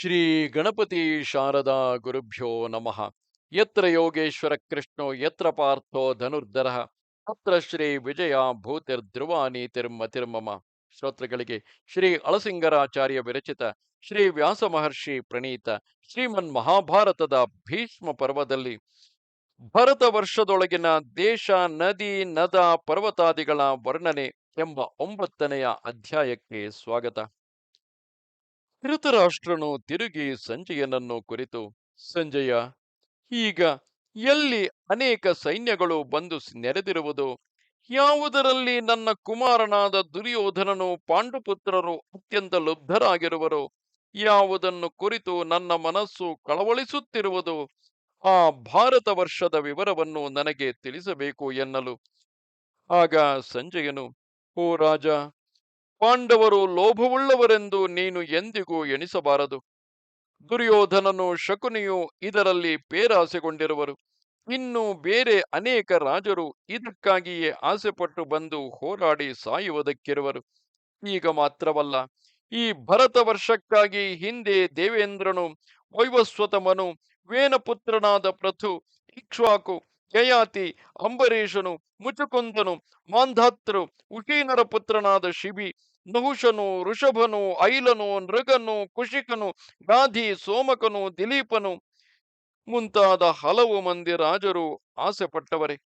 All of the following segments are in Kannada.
ಶ್ರೀ ಗಣಪತಿ ಶಾರದಾ ಗುರುಭ್ಯೋ ನಮಃ. ಯತ್ರ ಯೋಗೇಶ್ವರ ಕೃಷ್ಣೋ, ಯತ್ರ ಪಾರ್ಥೋ ಧನುರ್ಧರ, ಅತ್ರ ಶ್ರೀ ವಿಜಯ ಭೂತಿರ್ಧ್ರುವಾನಿ ತಿರ್ಮ ತಿರ್ಮಮ ಶ್ರೋತೃಗಳಿಗೆ ಶ್ರೀ ಅಳಸಿಂಗರಾಚಾರ್ಯ ವಿರಚಿತ ಶ್ರೀ ವ್ಯಾಸ ಮಹರ್ಷಿ ಪ್ರಣೀತ ಶ್ರೀಮನ್ ಮಹಾಭಾರತದ ಭೀಷ್ಮ ಪರ್ವದಲ್ಲಿ ಭರತ ವರ್ಷದೊಳಗಿನ ದೇಶ, ನದಿ, ನದ, ಪರ್ವತಾದಿಗಳ ವರ್ಣನೆ ಎಂಬ ಒಂಬತ್ತನೆಯ ಅಧ್ಯಾಯಕ್ಕೆ ಸ್ವಾಗತ. ಧೃತರಾಷ್ಟ್ರನು ತಿರುಗಿ ಸಂಜಯನನ್ನು ಕುರಿತು, ಸಂಜಯ, ಈಗ ಎಲ್ಲಿ ಅನೇಕ ಸೈನ್ಯಗಳು ಬಂದು ನೆರೆದಿರುವುದು? ಯಾವುದರಲ್ಲಿ ನನ್ನ ಕುಮಾರನಾದ ದುರ್ಯೋಧನನು ಪಾಂಡುಪುತ್ರರು ಅತ್ಯಂತ ಲುಬ್ಧರಾಗಿರುವರು? ಯಾವುದನ್ನು ಕುರಿತು ನನ್ನ ಮನಸ್ಸು ಕಳವಳಿಸುತ್ತಿರುವುದು? ಆ ಭಾರತ ವರ್ಷದ ವಿವರವನ್ನು ನನಗೆ ತಿಳಿಸಬೇಕು ಎನ್ನಲು. ಆಗ ಸಂಜಯನು, ಓ ರಾಜ ಪಾಂಡವರು ಲೋಭವುಳ್ಳವರೆಂದು ನೀನು ಎಂದಿಗೂ ಎಣಿಸಬಾರದು. ದುರ್ಯೋಧನನು ಶಕುನಿಯು ಇದರಲ್ಲಿ ಪೇರಾಸೆಗೊಂಡಿರುವರು. ಇನ್ನು ಬೇರೆ ಅನೇಕ ರಾಜರು ಇದಕ್ಕಾಗಿಯೇ ಆಸೆಪಟ್ಟು ಬಂದು ಹೋರಾಡಿ ಸಾಯುವುದಕ್ಕಿರುವರು. ಈಗ ಮಾತ್ರವಲ್ಲ, ಈ ಭರತ ವರ್ಷಕ್ಕಾಗಿ ಹಿಂದೆ ದೇವೇಂದ್ರನು, ವೈವಸ್ವತಮನು, ವೇನಪುತ್ರನಾದ ಪ್ರಥು, ಇಕ್ಷ್ವಾಕು, ಜಯಾತಿ, ಅಂಬರೀಷನು, ಮುಚುಕುಂದನು, ಮಾಂಧಾತೃ ಉಶೀನರ ಪುತ್ರನಾದ ಶಿಬಿ ನಹುಷನು ಋಷಭನು ಐಲನು ನೃಗನು, ಕುಶಿಕನು, ಗಾಧಿ, ಸೋಮಕನು, ದಿಲೀಪನು ಮುಂತಾದ ಹಲವು ಮಂದಿ ರಾಜರು ಆಸೆ ಪಟ್ಟವರೇ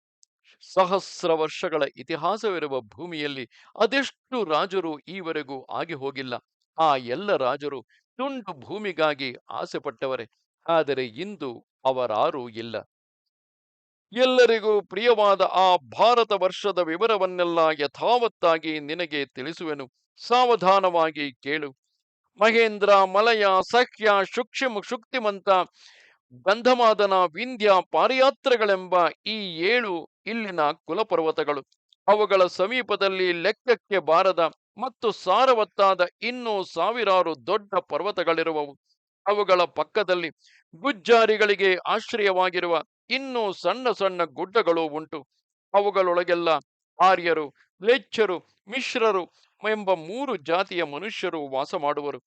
ಸಹಸ್ರ ವರ್ಷಗಳ ಇತಿಹಾಸವಿರುವ ಭೂಮಿಯಲ್ಲಿ ಅದೆಷ್ಟು ರಾಜರು ಈವರೆಗೂ ಆಗಿ ಹೋಗಿಲ್ಲ. ಆ ಎಲ್ಲ ರಾಜರು ತುಂಡು ಭೂಮಿಗಾಗಿ ಆಸೆ ಪಟ್ಟವರೇ ಆದರೆ ಇಂದು ಅವರಾರೂ ಇಲ್ಲ. ಎಲ್ಲರಿಗೂ ಪ್ರಿಯವಾದ ಆ ಭಾರತ ವರ್ಷದ ವಿವರವನ್ನೆಲ್ಲ ಯಥಾವತ್ತಾಗಿ ನಿನಗೆ ತಿಳಿಸುವೆನು. ಸಾವಧಾನವಾಗಿ ಕೇಳು. ಮಹೇಂದ್ರ, ಮಲಯ, ಸಖ್ಯ ಶುಕ್ಷಿಮ ಶುಕ್ತಿಮಂತ, ಗಂಧಮಾದನ, ವಿಂಧ್ಯ ಪಾರಿಯಾತ್ರಗಳೆಂಬ ಈ ಏಳು ಇಲ್ಲಿನ ಕುಲಪರ್ವತಗಳು. ಅವುಗಳ ಸಮೀಪದಲ್ಲಿ ಲೆಕ್ಕಕ್ಕೆ ಬಾರದ ಮತ್ತು ಸಾರವತ್ತಾದ ಇನ್ನೂ ಸಾವಿರಾರು ದೊಡ್ಡ ಪರ್ವತಗಳಿರುವವು. ಅವುಗಳ ಪಕ್ಕದಲ್ಲಿ ಗುಜ್ಜಾರಿಗಳಿಗೆ ಆಶ್ರಯವಾಗಿರುವ ಇನ್ನೂ ಸಣ್ಣ ಸಣ್ಣ ಗುಡ್ಡಗಳು ಉಂಟು. ಅವುಗಳೊಳಗೆಲ್ಲ ಆರ್ಯರು ಲೆಚ್ಚರು ಮಿಶ್ರರು ಎಂಬ ಮೂರು ಜಾತಿಯ ಮನುಷ್ಯರು ವಾಸ ಮಾಡುವರು.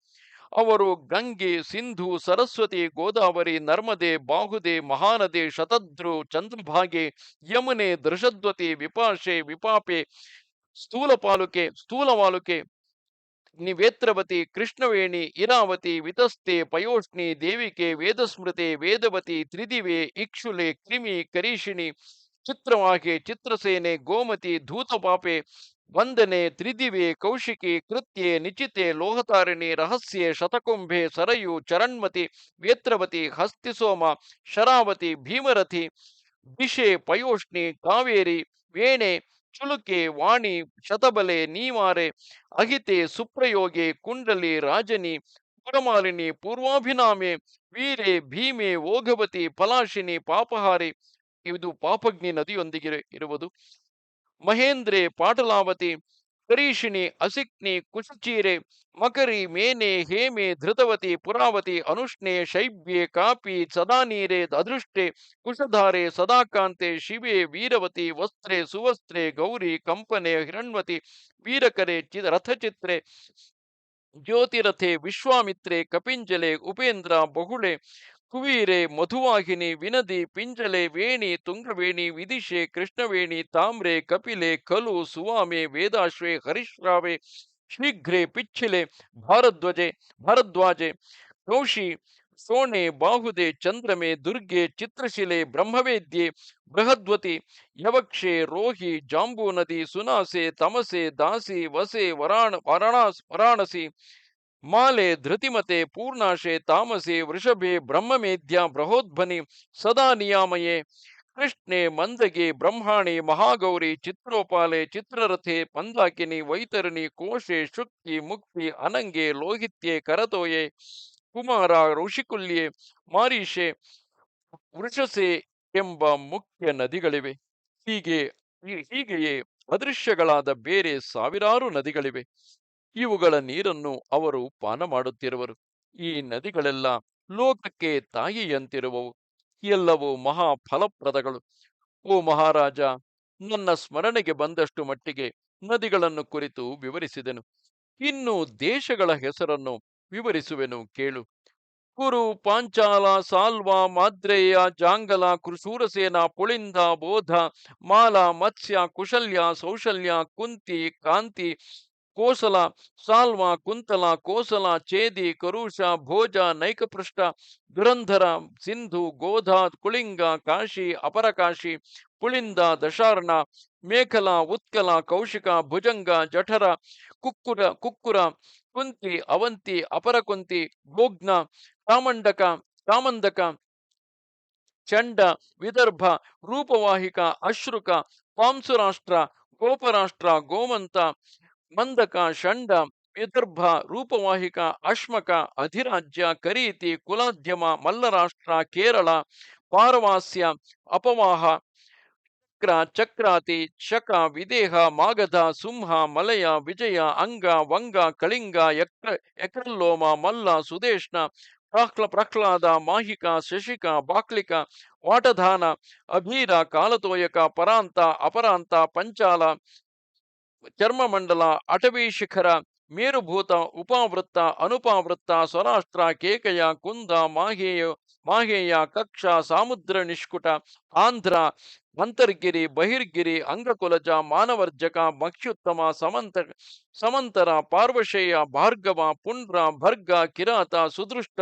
ಅವರು ಗಂಗೆ, ಸಿಂಧು, ಸರಸ್ವತಿ, ಗೋದಾವರಿ, ನರ್ಮದೆ, ಬಾಹುದೆ, ಮಹಾನದೆ ಶತದ್ರು ಚಂದ್ರಭಾಗೆ, ಯಮುನೆ, ದೃಶದ್ವತಿ, ವಿಪಾಶೆ, ವಿಪಾಪೆ, ಸ್ಥೂಲಪಾಲುಕೆ, ಸ್ಥೂಲವಾಲುಕೆ, ನಿವೇತ್ರವತಿ, ಕೃಷ್ಣವೇಣಿ, ಇರಾವತಿ ವಿತಸ್ತೆ ಪಯೋಷ್ಣಿ, ದೇವಿಕೆ, ವೇದಸ್ಮೃತೆ, ವೇದವತಿ, ತ್ರಿದಿವೆ, ಇಕ್ಷುಲೆ, ಕ್ರಿಮಿ, ಕರೀಷಿಣಿ ಚಿತ್ರವಾಹೆ ಚಿತ್ರಸೇನೆ, ಗೋಮತಿ, ಧೂತಪಾಪೆ ವಂದನೆ, ತ್ರಿದಿವೆ, ಕೌಶಿಕಿ, ಕೃತ್ಯೆ, ನಿಚಿತೆ, ಲೋಹತಾರಿಣಿ, ರಹಸ್ಯೆ, ಶತಕುಂಭೆ, ಸರಯು, ಚರಣ್ಮತಿ, ವೇತ್ರವತಿ, ಹಸ್ತಿಸೋಮ, ಶರಾವತಿ, ಭೀಮರಥಿ, ದಿಶೆ, ಪಯೋಷ್ಣಿ, ಕಾವೇರಿ, ವೇಣೆ, ಚುಲುಕೆ, ವಾಣಿ, ಶತಬಲೆ, ನೀವಾರೆ, ಅಹಿತೆ, ಸುಪ್ರಯೋಗೆ, ಕುಂಡಲಿ, ರಾಜನಿ ಪುರಮಾಲಿನಿ ಪೂರ್ವಾಭಿನಾಮೆ, ವೀರೆ, ಭೀಮೆ, ಓಘವತಿ ಪಲಾಶಿನಿ ಪಾಪಹಾರಿ, ಇದು ಪಾಪಗ್ನಿ ನದಿಯೊಂದಿಗೆ ಇರುವುದು. ಮಹೇಂದ್ರೆ ಪಾಟಲಾವತಿ, ಕರೀಷಿಣಿ, ಅಸಿಕ್ನಿ ಕುಶಚೀರೆ ಮಕರಿ, ಮೇನೆ, ಹೇಮೆ, ಧೃತವತಿ, ಪುರಾವತಿ, ಅನುಷ್ಣೆ, ಶೈಬ್ಯೆ, ಕಾಪಿ, ಸದಾನೀರೆ, ಅದೃಷ್ಟೆ, ಕುಶಧಾರೆ, ಸದಾಕಾಂತೆ, ಶಿವೆ, ವೀರವತಿ, ವಸ್ತ್ರೆ, ಸುವಸ್ತ್ರೆ, ಗೌರಿ, ಕಂಪನೆ, ಹಿರಣ್ವತಿ, ವೀರಕರೆ ಚಿ ರಥಚಿತ್ರೆ, ಜ್ಯೋತಿರಥೆ, ವಿಶ್ವಾಮಿತ್ರೆ, ಕಪಿಂಜಲೆ, ಉಪೇಂದ್ರ, ಬಹುಳೆ குவீரே मधुवाहिनी வினதி, பிஞ்சலே वेणी துங்கவேணி, விதிஷே, கிருஷ்ணவேணி ताम्रे कपिले கலு, சுவாமே वेदाश्रे ஹரிஷ்ராவே शीघ्रे पिछले भारद्वजे भारद्वाजे कौशी सोने बाहुदे चंद्रमे दुर्गे चित्रशिले ब्रह्मवेद्ये बृहद्वति यवक्षे रोहि जाम्बू नदी सुनासे तमसे दासी वसे वराण वाराणसी ಮಾಲೆ ಧೃತಿಮತೆ ಪೂರ್ಣಾಶೆ ತಾಮಸೆ ವೃಷಭೆ ಬ್ರಹ್ಮಮೇಧ್ಯ ಬೃಹೋದ್ಭನಿ ಸದಾ ನಿಯಾಮಯೇ. ಕೃಷ್ಣೆ ಮಂದಗೆ ಬ್ರಹ್ಮಾಣಿ ಮಹಾಗೌರಿ ಚಿತ್ರೋಪಾಲೆ ಚಿತ್ರರಥೆ ಪಂದಾಕಿನಿ ವೈತರಣಿ ಕೋಶೆ ಶುಕ್ತಿ ಮುಕ್ತಿ ಅನಂಗೆ ಲೋಹಿತ್ಯೆ ಕರತೋಯೆ. ಕುಮಾರ ಋಷಿಕುಲ್ಯೆ ಮಾರೀಷೆ ವೃಷಸೆ ಎಂಬ ಮುಖ್ಯ ನದಿಗಳಿವೆ. ಹೀಗೆ ಹೀಗೆಯೇ ಅದೃಶ್ಯಗಳಾದ ಬೇರೆ ಸಾವಿರಾರು ನದಿಗಳಿವೆ. ಇವುಗಳ ನೀರನ್ನು ಅವರು ಪಾನ ಮಾಡುತ್ತಿರುವರು ಈ ನದಿಗಳೆಲ್ಲ ಲೋಕಕ್ಕೆ ತಾಯಿಯಂತಿರುವವು. ಎಲ್ಲವೂ ಮಹಾ ಫಲಪ್ರದಗಳು ಓ ಮಹಾರಾಜ, ನನ್ನ ಸ್ಮರಣೆಗೆ ಬಂದಷ್ಟು ಮಟ್ಟಿಗೆ ನದಿಗಳನ್ನು ಕುರಿತು ವಿವರಿಸಿದೆನು. ಇನ್ನು ದೇಶಗಳ ಹೆಸರನ್ನು ವಿವರಿಸುವೆನು ಕೇಳು. ಕುರು ಪಾಂಚಾಲ ಸಾಲ್ವಾ ಮಾದ್ರೇಯ ಜಾಂಗಲ ಕೃಶೂರಸೇನ ಪುಳಿಂದ ಬೋಧ ಮಾಲ ಮತ್ಸ್ಯ ಕುಶಲ್ಯ ಸೌಶಲ್ಯ ಕುಂತಿ ಕಾಂತಿ ಕೋಸಲ, ಸಾಲ್ವ, ಕುಂತಲ, ಕೋಸಲ, ಚೇದಿ, ಕರುಷ, ಭೋಜ ನೈಕಪೃಷ್ಠ ದುರಂಧರ, ಸಿಂಧು, ಗೋಧ, ಕುಳಿಂಗ, ಕಾಶಿ, ಅಪರಕಾಶಿ, ಪುಳಿಂದ, ದಶಾರ್ಣ, ಮೇಖಲ, ಉತ್ಕಲ, ಕೌಶಿಕ, ಭುಜಂಗ, ಜಠರ, ಕುಕ್ಕುರ ಕುಕ್ಕುರ, ಕುಂತಿ, ಅವಂತಿ ಅಪರಕುಂತಿ ಭೋಗ್ನ ಕಾಮಂಡಕ ಕಾಮಂದಕ ಚಂಡ, ವಿದರ್ಭ, ರೂಪವಾಹಿಕ, ಅಶ್ರುಕ, ಪಾಂಸುರಾಷ್ಟ್ರ, ಗೋಪರಾಷ್ಟ್ರ, ಗೋಮಂತ ಮಂದಕ ಷಂಡ ವಿದರ್ಭ ರೂಪವಾಹಿಕ, ಅಶ್ಮಕ, ಅಧಿರಾಜ್ಯ, ಕರೀತಿ, ಕುಲಾಧ್ಯಮ, ಮಲ್ಲರಾಷ್ಟ್ರ, ಕೇರಳ, ಪಾರವಾಸ್ಯ, ಅಪವಾಹ, ಚಕ್ರ, ಚಕ್ರಾತಿ, ಶಕ, ವಿದೇಹ, ಮಾಗಧ, ಸಿಂಹ, ಮಲಯ, ವಿಜಯ, ಅಂಗ, ವಂಗ, ಕಳಿಂಗ ಎಕ್ರ ಎಕ್ರಲ್ಲೋಮ ಮಲ್ಲ, ಸುದೇಶ್ನ ಪ್ರಾಹ್ಲ ಪ್ರಹ್ಲಾದ, ಮಾಹಿಕ, ಶಶಿಕ, ಬಾಕ್ಲಿಕ, ವಾಟಧಾನ, ಅಭೀರ, ಕಾಲತೋಯಕ, ಪರಾಂತ, ಅಪರಾಂತ, ಪಂಚಾಲ ಚರ್ಮಮಂಡಲ ಅಟವಿ ಶಿಖರ ಮೇರುಭೂತ, ಉಪಾವೃತ್ತ, ಅನುಪಾವೃತ್ತ, ಸ್ವರಾಷ್ಟ್ರ, ಕೇಕಯ, ಕುಂದ, ಮಾಹೇಯ ಮಾಹೇಯ, ಕಕ್ಷ, ಸಾಮುದ್ರ ನಿಷ್ಕುಟ, ಆಂಧ್ರ, ಅಂತರ್ಗಿರಿ, ಬಹಿರ್ಗಿರಿ, ಅಂಗಕುಲಜ, ಮಾನವರ್ಜಕ ಮಕ್ಷ್ಯುತ್ತಮ ಸಮಂತ, ಸಮಂತರ, ಪಾರ್ವಶೇಯ, ಭಾರ್ಗವ, ಪುಂಡ್ರ, ಭರ್ಗ, ಕಿರಾತ, ಸುದೃಷ್ಟ,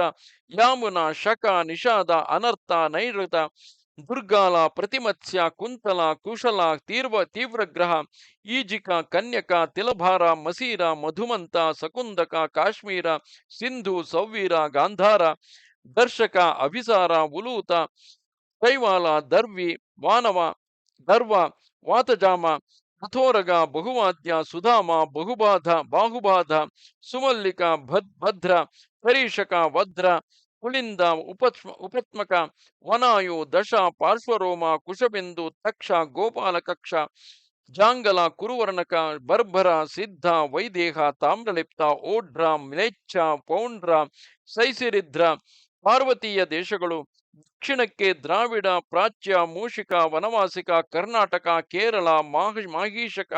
ಯಾಮುನ, ಶಕ, ನಿಷಾದ, ಅನರ್ಥ, ನೈಋತ ದುರ್ಗಾಲ, ಪ್ರತಿಮತ್ಸ್ಯ, ಕುಂತಲ, ಕುಶಲ, ತೀರ್ವ, ತೀವ್ರಗ್ರಹ, ಈಜಿಕ, ಕನ್ಯಕ, ತಿಲಭಾರ, ಮಸೀರ, ಮಧುಮಂತ ಸಕುಂದಕ ಕಾಶ್ಮೀರ, ಸಿಂಧು, ಸೌವೀರ, ಗಾಂಧಾರ, ದರ್ಶಕ ಅಭಿಸಾರ ಉಲೂತ ಕೈವಾಲ ದರ್ವಿ, ವಾನವ, ದರ್ವ, ವಾತಜಾಮ, ಅಥೋರಗ, ಬಹುವಾದ್ಯ, ಸುಧಾಮ, ಬಹುಬಾಧ, ಬಾಹುಬಾಧ, ಸುಮಲ್ಲಿಕ, ಭದ್, ಭದ್ರ ಪರೀಷಕ ವದ್ರ ಕುಳಿಂದ ಉಪತ್ಮ, ಉಪತ್ಮಕ ವನಾಯು ದಶ ಪಾರ್ಶ್ವರೋಮ ಕುಶಬಿಂದು ತಕ್ಷ ಗೋಪಾಲ ಕಕ್ಷ ಜಾಂಗಲ ಕುರುವರ್ಣಕ ಬರ್ಭರ ಸಿದ್ಧ ವೈದೇಹ ತಾಮ್ರಲಿಪ್ತ ಓಢ್ರ ಮ್ಲೇಚ್ಛ ಪೌಂಡ್ರ ಸೈಸಿರಿದ್ರ ಪಾರ್ವತೀಯ ದೇಶಗಳು ದಕ್ಷಿಣಕ್ಕೆ ದ್ರಾವಿಡ ಪ್ರಾಚ್ಯ ಮೂಷಿಕ ವನವಾಸಿಕ ಕರ್ನಾಟಕ ಕೇರಳ ಮಾಹ ಮಾಹೀಶಕ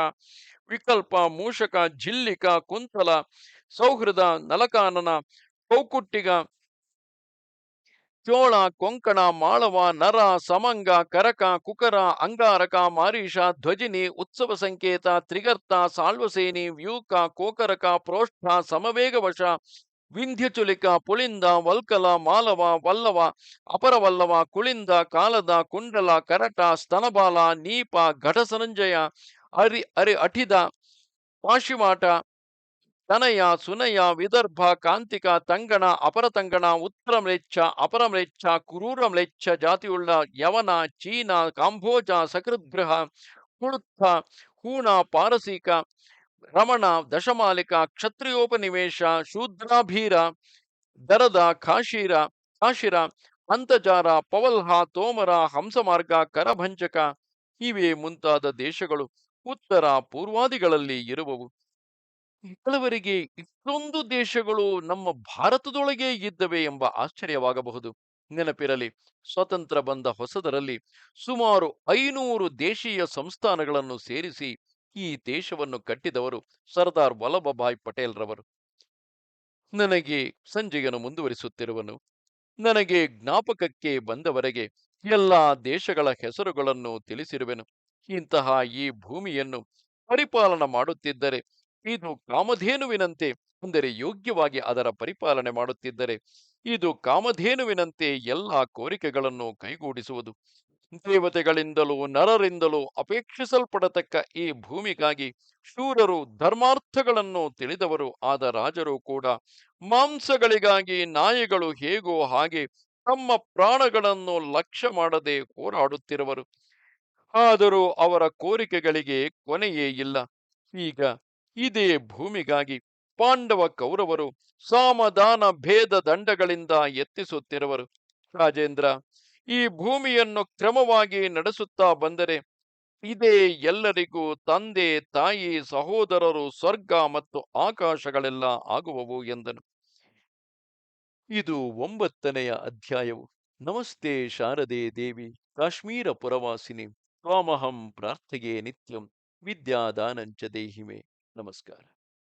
ವಿಕಲ್ಪ ಮೂಷಕ ಜಿಲ್ಲಿಕ ಕುಂತಲ ಸೌಹೃದ ನಲಕಾನನ ಕೌಕುಟ್ಟಿಗ ಚೋಳ, ಕೊಂಕಣ, ಮಾಳವ, ನರ, ಸಮಂಗ, ಕರಕ, ಕುಕರ, ಅಂಗಾರಕ, ಮಾರೀಷ, ಧ್ವಜಿನಿ, ಉತ್ಸವ ಸಂಕೇತ, ತ್ರಿಗರ್ತ ಸಾಳ್ವಸೇನಿ ವ್ಯೂಕ, ಕೋಕರಕ, ಪ್ರೋಷ್ಠ, ಸಮವೇಗವಶ, ವಿಂಧ್ಯಚುಲಿಕ, ಪುಳಿಂದ, ವಲ್ಕಲ, ಮಾಲವ, ವಲ್ಲವ, ಅಪರವಲ್ಲವ, ಕುಳಿಂದ, ಕಾಲದ, ಕುಂಡಲ, ಕರಟ, ಸ್ತನಬಾಲ, ನೀಪ ಘಟಸರಂಜಯ ಅರಿ ಅರಿ, ಅಠಿದ ಪಾಶಿಮಾಟ ತನಯ, ಸುನಯ, ವಿದರ್ಭ, ಕಾಂತಿಕ, ತಂಗಣ ಅಪರತಂಗಣ ಉತ್ತರ ಮ್ಲೇಚ್ಛ, ಅಪರ ಮ್ಲೇಚ್ಛ, ಕುರೂರ ಮ್ಲೇಚ್ಛ, ಜಾತಿಯುಳ್ಳ, ಯವನ, ಚೀನಾ ಕಾಂಭೋಜ ಸಕೃದ್ಗ್ರಹ ಕುಳುತ್ಥ ಹೂಣ, ಪಾರಸೀಕ, ರಮಣ, ದಶಮಾಲಿಕ, ಕ್ಷತ್ರಿಯೋಪನಿವೇಶ, ಶೂದ್ರಾಭೀರ, ದರದ, ಕಾಶೀರ, ಕಾಶಿರ, ಅಂತಜಾರ, ಪವಲ್ಹ, ತೋಮರ, ಹಂಸಮಾರ್ಗ, ಕರಭಂಜಕ, ಇವೇ ಮುಂತಾದ ದೇಶಗಳು ಉತ್ತರ ಪೂರ್ವಾದಿಗಳಲ್ಲಿ ಇರುವವು. ಕೆಲವರಿಗೆ ಇಷ್ಟೊಂದು ದೇಶಗಳು ನಮ್ಮ ಭಾರತದೊಳಗೆ ಇದ್ದವೆ ಎಂಬ ಆಶ್ಚರ್ಯವಾಗಬಹುದು. ನೆನಪಿರಲಿ ಸ್ವತಂತ್ರ ಬಂದ ಹೊಸದರಲ್ಲಿ ಸುಮಾರು ಐನೂರು ದೇಶೀಯ ಸಂಸ್ಥಾನಗಳನ್ನು ಸೇರಿಸಿ ಈ ದೇಶವನ್ನು ಕಟ್ಟಿದವರು ಸರ್ದಾರ್ ವಲ್ಲಭಭಾಯ್ ಪಟೇಲ್ ರವರು ನನಗೆ ಸಂಜೆಯನ್ನು ಮುಂದುವರಿಸುತ್ತಿರುವನು. ನನಗೆ ಜ್ಞಾಪಕಕ್ಕೆ ಬಂದವರೆಗೆ ಎಲ್ಲ ದೇಶಗಳ ಹೆಸರುಗಳನ್ನು ತಿಳಿಸಿರುವೆನು. ಇಂತಹ ಈ ಭೂಮಿಯನ್ನು ಪರಿಪಾಲನ ಮಾಡುತ್ತಿದ್ದರೆ ಇದು ಕಾಮಧೇನುವಿನಂತೆ ಅಂದರೆ ಯೋಗ್ಯವಾಗಿ ಅದರ ಪರಿಪಾಲನೆ ಮಾಡುತ್ತಿದ್ದರೆ, ಇದು ಕಾಮಧೇನುವಿನಂತೆ ಎಲ್ಲ ಕೋರಿಕೆಗಳನ್ನು ಕೈಗೂಡಿಸುವುದು. ದೇವತೆಗಳಿಂದಲೂ ನರರಿಂದಲೂ ಅಪೇಕ್ಷಿಸಲ್ಪಡತಕ್ಕ ಈ ಭೂಮಿಗಾಗಿ ಶೂರರು ಧರ್ಮಾರ್ಥಗಳನ್ನು ತಿಳಿದವರು, ಆದ ರಾಜರು ಕೂಡ ಮಾಂಸಗಳಿಗಾಗಿ ನಾಯಿಗಳು ಹೇಗೋ ಹಾಗೆ ತಮ್ಮ ಪ್ರಾಣಗಳನ್ನು ಲಕ್ಷ್ಯ ಮಾಡದೆ ಹೋರಾಡುತ್ತಿರುವರು. ಆದರೂ ಅವರ ಕೋರಿಕೆಗಳಿಗೆ ಕೊನೆಯೇ ಇಲ್ಲ. ಈಗ ಇದೇ ಭೂಮಿಗಾಗಿ ಪಾಂಡವ ಕೌರವರು ಸಾಮದಾನ ಭೇದ ದಂಡಗಳಿಂದ ಎತ್ತಿಸುತ್ತಿರುವರು ರಾಜೇಂದ್ರ, ಈ ಭೂಮಿಯನ್ನು ಕ್ರಮವಾಗಿ ನಡೆಸುತ್ತಾ ಬಂದರೆ ಇದೇ ಎಲ್ಲರಿಗೂ ತಂದೆ, ತಾಯಿ, ಸಹೋದರರು, ಸ್ವರ್ಗ ಮತ್ತು ಆಕಾಶಗಳೆಲ್ಲ ಆಗುವವು ಎಂದನು. ಇದು ಒಂಬತ್ತನೆಯ ಅಧ್ಯಾಯವು. ನಮಸ್ತೆ ಶಾರದೆ ದೇವಿ, ಕಾಶ್ಮೀರ ಪುರವಾಸಿನಿ, ತ್ವಾಮಹಂ ಪ್ರಾರ್ಥೆಗೆ ನಿತ್ಯಂ, ವಿದ್ಯಾದಾನಂಚ ದೇಹಿಮೆ. नमस्कार।